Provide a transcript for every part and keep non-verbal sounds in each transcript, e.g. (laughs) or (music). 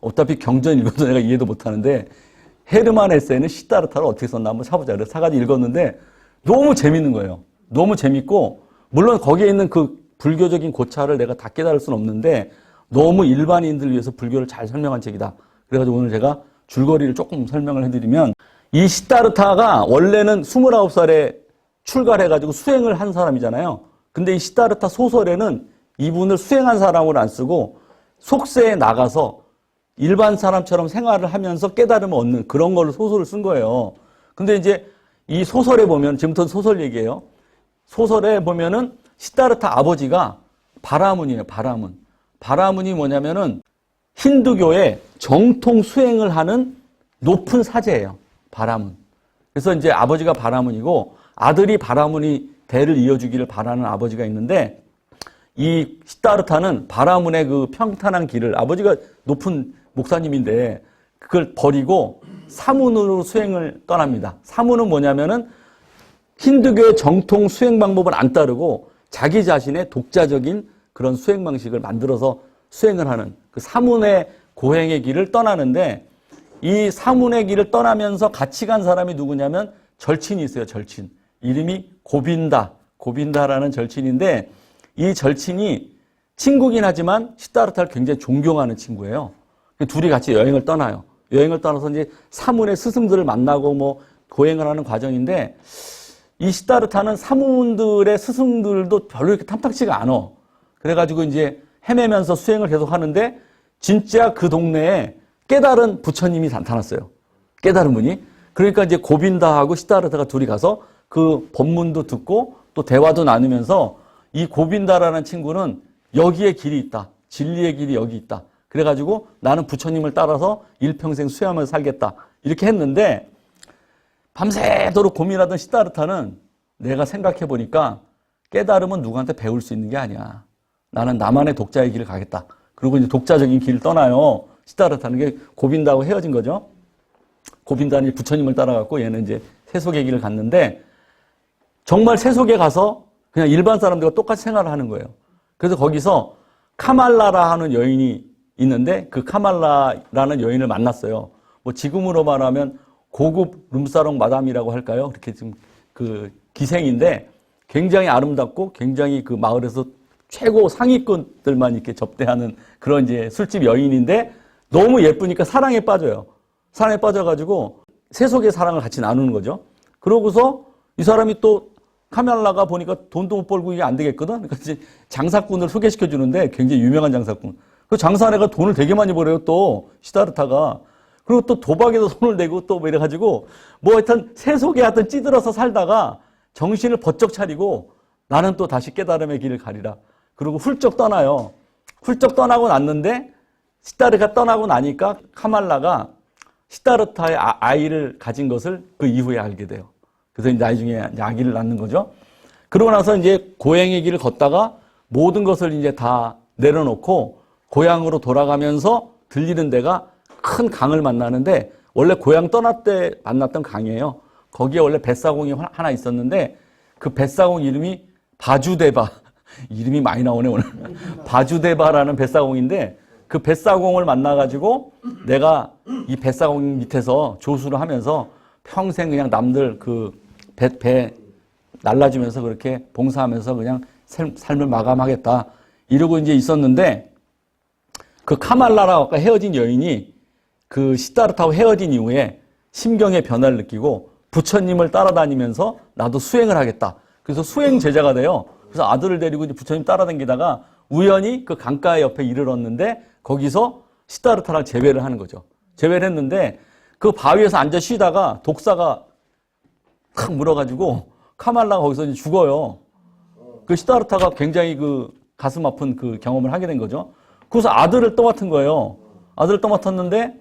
어차피 경전 읽어도 내가 이해도 못하는데 헤르만 헤세는 시다르타를 어떻게 썼나 한번 사보자. 그래서 사가지고 읽었는데 너무 재밌는 거예요. 너무 재밌고 물론 거기에 있는 그 불교적인 고찰을 내가 다 깨달을 수는 없는데 너무 일반인들 위해서 불교를 잘 설명한 책이다. 그래가지고 오늘 제가 줄거리를 조금 설명을 해드리면 이 시다르타가 원래는 29살에 출가를 해가지고 수행을 한 사람이잖아요. 근데 이 시다르타 소설에는 이분을 수행한 사람으로 안 쓰고 속세에 나가서 일반 사람처럼 생활을 하면서 깨달음을 얻는 그런 걸로 소설을 쓴 거예요. 근데 이제 이 소설에 보면, 지금부터 소설 얘기예요. 소설에 보면은 시다르타 아버지가 바라문이에요, 바라문. 바라문이 뭐냐면은 힌두교의 정통 수행을 하는 높은 사제예요, 바라문. 그래서 이제 아버지가 바라문이고 아들이 바라문이 대를 이어주기를 바라는 아버지가 있는데 이 시다르타는 바라문의 그 평탄한 길을 아버지가 높은 목사님인데 그걸 버리고 사문으로 수행을 떠납니다. 사문은 뭐냐면은 힌두교의 정통 수행 방법을 안 따르고 자기 자신의 독자적인 그런 수행 방식을 만들어서 수행을 하는 그 사문의 고행의 길을 떠나는데 이 사문의 길을 떠나면서 같이 간 사람이 누구냐면 절친이 있어요, 절친. 이름이 고빈다. 고빈다라는 절친인데 이 절친이 친구긴 하지만 시다르타를 굉장히 존경하는 친구예요. 둘이 같이 여행을 떠나요. 여행을 떠나서 이제 사문의 스승들을 만나고 뭐 고행을 하는 과정인데 이 시다르타는 사문들의 스승들도 별로 이렇게 탐탁치가 않아. 그래가지고 이제 헤매면서 수행을 계속 하는데 진짜 그 동네에 깨달은 부처님이 나타났어요. 깨달은 분이. 그러니까 이제 고빈다하고 시다르타가 둘이 가서 그 법문도 듣고 또 대화도 나누면서 이 고빈다라는 친구는 여기에 길이 있다. 진리의 길이 여기 있다. 그래가지고 나는 부처님을 따라서 일평생 수행하면서 살겠다. 이렇게 했는데 밤새도록 고민하던 시다르타는 내가 생각해 보니까 깨달음은 누구한테 배울 수 있는 게 아니야. 나는 나만의 독자의 길을 가겠다. 그리고 이제 독자적인 길을 떠나요. 시다르타는 게 고빈다하고 헤어진 거죠. 고빈다는 부처님을 따라갔고 얘는 이제 세속의 길을 갔는데 정말 세속에 가서 그냥 일반 사람들과 똑같이 생활을 하는 거예요. 그래서 거기서 카말라라 하는 여인이 있는데 그 카말라라는 여인을 만났어요. 뭐 지금으로 말하면 고급 룸사롱 마담이라고 할까요? 그렇게 지금 그 기생인데 굉장히 아름답고 굉장히 그 마을에서 최고 상위권들만 이렇게 접대하는 그런 이제 술집 여인인데 너무 예쁘니까 사랑에 빠져요. 사랑에 빠져가지고 세속의 사랑을 같이 나누는 거죠. 그러고서 이 사람이 또 카멜라가 보니까 돈도 못 벌고 이게 안 되겠거든. 그러니까 장사꾼을 소개시켜 주는데 굉장히 유명한 장사꾼. 그 장사내가 돈을 되게 많이 벌어요. 또 시다르타가. 그리고 또 도박에도 (laughs) 손을 내고 또 뭐 이래가지고 뭐 하여튼 세속에 하여튼 찌들어서 살다가 정신을 번쩍 차리고 나는 또 다시 깨달음의 길을 가리라. 그리고 훌쩍 떠나요. 훌쩍 떠나고 났는데 시다르가 떠나고 나니까 카말라가 시다르타의 아- 아이를 가진 것을 그 이후에 알게 돼요. 그래서 이제 나중에 아기를 낳는 거죠. 그러고 나서 이제 고향의 길을 걷다가 모든 것을 이제 다 내려놓고 고향으로 돌아가면서 들리는 데가 큰 강을 만나는데 원래 고향 떠날 때 만났던 강이에요. 거기에 원래 뱃사공이 하- 하나 있었는데 그 뱃사공 이름이 바주데바. (laughs) 이름이 많이 나오네 오늘. (laughs) 바주데바라는 뱃사공인데 그 뱃사공을 만나가지고 내가 이 뱃사공 밑에서 조수를 하면서 평생 그냥 남들 그 배, 배 날라주면서 그렇게 봉사하면서 그냥 삶, 삶을 마감하겠다. 이러고 이제 있었는데 그 카말라라고 아까 헤어진 여인이 그 시다르타와 헤어진 이후에 심경의 변화를 느끼고 부처님을 따라다니면서 나도 수행을 하겠다. 그래서 수행 제자가 돼요. 그래서 아들을 데리고 이제 부처님 따라다니다가 우연히 그 강가 옆에 이르렀는데 거기서 시다르타랑 재회를 하는 거죠. 재회를 했는데 그 바위에서 앉아 쉬다가 독사가 확 물어가지고 카말라가 거기서 이제 죽어요. 그 시다르타가 굉장히 그 가슴 아픈 그 경험을 하게 된 거죠. 그래서 아들을 떠맡은 거예요. 아들을 떠맡았는데,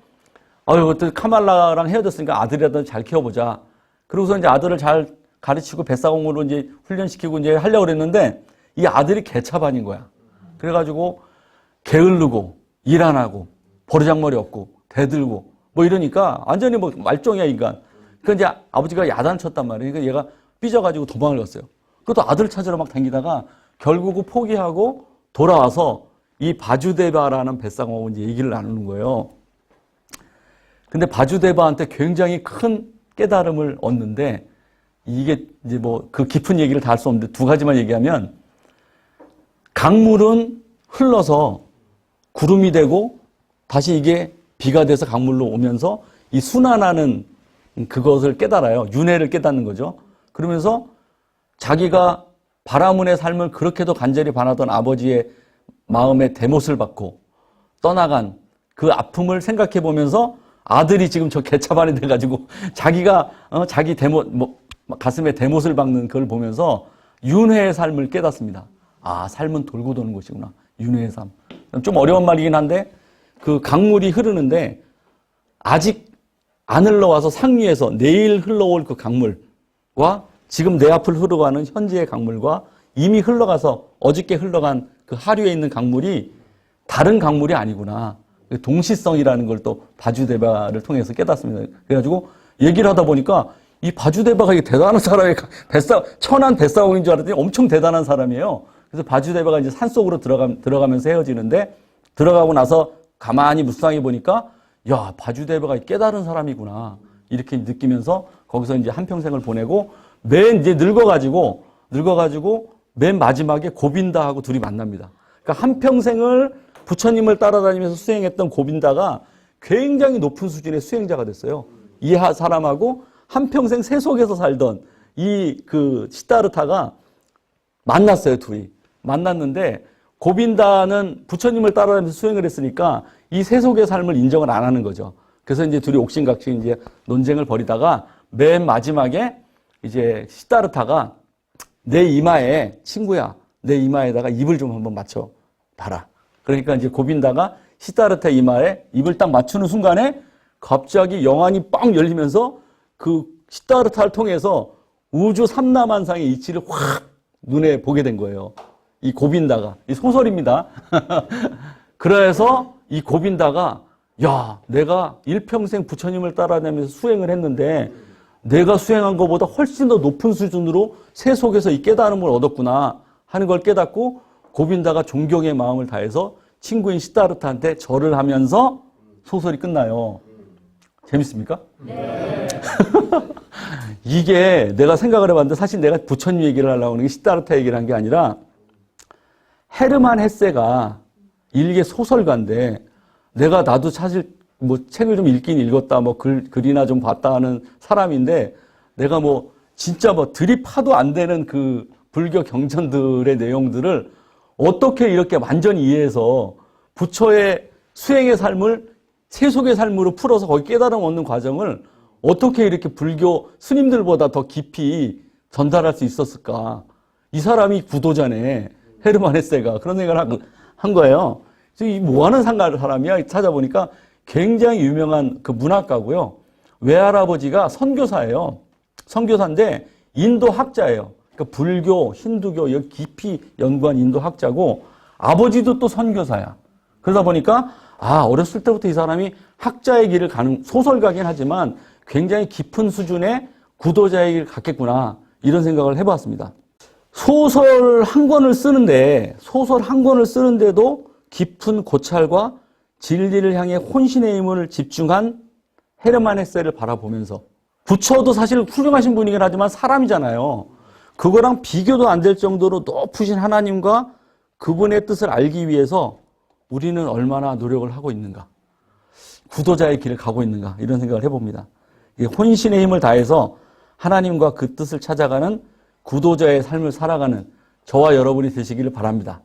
아유, 그때 카말라랑 헤어졌으니까 아들이라도 잘 키워보자. 그러고서 이제 아들을 잘 가르치고 뱃사공으로 이제 훈련시키고 이제 하려고 그랬는데, 이 아들이 개차반인 거야. 그래가지고, 게을르고, 일 안 하고, 버르장머리 없고, 대들고, 뭐 이러니까, 완전히 뭐 말종이야, 인간. 그러니까 이제 아버지가 야단쳤단 말이에요. 그러니까 얘가 삐져가지고 도망을 갔어요. 그것도 아들 찾으러 막 다니다가 결국은 포기하고 돌아와서 이 바주데바라는 뱃상하고 이제 얘기를 나누는 거예요. 근데 바주데바한테 굉장히 큰 깨달음을 얻는데 이게 이제 뭐 그 깊은 얘기를 다 할 수 없는데 두 가지만 얘기하면 강물은 흘러서 구름이 되고 다시 이게 비가 돼서 강물로 오면서 이 순환하는 그것을 깨달아요. 윤회를 깨닫는 거죠. 그러면서 자기가 바라문의 삶을 그렇게도 간절히 바라던 아버지의 마음의 대못을 받고 떠나간 그 아픔을 생각해 보면서 아들이 지금 저 개차반이 돼가지고 (laughs) 자기가 어, 자기 대못 뭐, 가슴에 대못을 박는 그걸 보면서 윤회의 삶을 깨닫습니다. 아 삶은 돌고 도는 것이구나. 윤회의 삶. 좀 어려운 말이긴 한데 그 강물이 흐르는데 아직 안 흘러와서 상류에서 내일 흘러올 그 강물과 지금 내 앞을 흘러가는 현재의 강물과 이미 흘러가서 어저께 흘러간 그 하류에 있는 강물이 다른 강물이 아니구나. 동시성이라는 걸 또 바주대바를 통해서 깨닫습니다. 그래가지고 얘기를 하다 보니까 이 바주대바가 대단한 사람의 뱃사, 천한 뱃사공인 줄 알았더니 엄청 대단한 사람이에요. 그래서 바주대바가 이제 산 속으로 들어가, 들어가면서 헤어지는데 들어가고 나서 가만히 묵상해 보니까 야, 바주대바가 깨달은 사람이구나. 이렇게 느끼면서 거기서 이제 한 평생을 보내고 맨 이제 늙어가지고 늙어가지고 맨 마지막에 고빈다 하고 둘이 만납니다. 그러니까 한 평생을 부처님을 따라다니면서 수행했던 고빈다가 굉장히 높은 수준의 수행자가 됐어요. 이 사람하고 한 평생 세속에서 살던 이 그 시다르타가 만났어요, 둘이. 만났는데 고빈다는 부처님을 따라다니면서 수행을 했으니까 이 세속의 삶을 인정을 안 하는 거죠. 그래서 이제 둘이 옥신각신 이제 논쟁을 벌이다가 맨 마지막에 이제 시다르타가 내 이마에 친구야, 내 이마에다가 입을 좀 한번 맞춰 봐라. 그러니까 이제 고빈다가 시다르타 이마에 입을 딱 맞추는 순간에 갑자기 영안이 빵 열리면서 그 시다르타를 통해서 우주 삼라만상의 이치를 확 눈에 보게 된 거예요. 이 고빈다가 이 소설입니다. (laughs) 그래서 이 고빈다가 야 내가 일평생 부처님을 따라다니면서 수행을 했는데 내가 수행한 것보다 훨씬 더 높은 수준으로 세속에서 이 깨달음을 얻었구나 하는 걸 깨닫고 고빈다가 존경의 마음을 다해서 친구인 시다르타한테 절을 하면서 소설이 끝나요. 재밌습니까? 네. (laughs) 이게 내가 생각을 해봤는데 사실 내가 부처님 얘기를 하려고 하는 게 시다르타 얘기를 한 게 아니라 헤르만 헤세가 일개 소설가인데 내가 나도 사실 뭐 책을 좀 읽긴 읽었다 뭐 글, 글이나 좀 봤다 하는 사람인데 내가 뭐 진짜 뭐 드립하도 안 되는 그 불교 경전들의 내용들을 어떻게 이렇게 완전히 이해해서 부처의 수행의 삶을 세속의 삶으로 풀어서 거기 깨달음 얻는 과정을 어떻게 이렇게 불교 스님들보다 더 깊이 전달할 수 있었을까? 이 사람이 구도자네. 헤르만 헤세가 그런 생각을 한, 한 거예요. 이뭐 하는 사람이야? 찾아보니까 굉장히 유명한 그 문학가고요. 외할아버지가 선교사예요. 선교사인데 인도 학자예요. 그러니까 불교, 힌두교 여기 깊이 연구한 인도 학자고 아버지도 또 선교사야. 그러다 보니까 아 어렸을 때부터 이 사람이 학자의 길을 가는 소설가긴 하지만 굉장히 깊은 수준의 구도자의 길을 갔겠구나 이런 생각을 해봤습니다. 소설 한 권을 쓰는데 소설 한 권을 쓰는데도 깊은 고찰과 진리를 향해 혼신의 힘을 집중한 헤르만 헤세를 바라보면서 부처도 사실 훌륭하신 분이긴 하지만 사람이잖아요. 그거랑 비교도 안 될 정도로 높으신 하나님과 그분의 뜻을 알기 위해서 우리는 얼마나 노력을 하고 있는가. 구도자의 길을 가고 있는가. 이런 생각을 해봅니다. 혼신의 힘을 다해서 하나님과 그 뜻을 찾아가는 구도자의 삶을 살아가는 저와 여러분이 되시기를 바랍니다.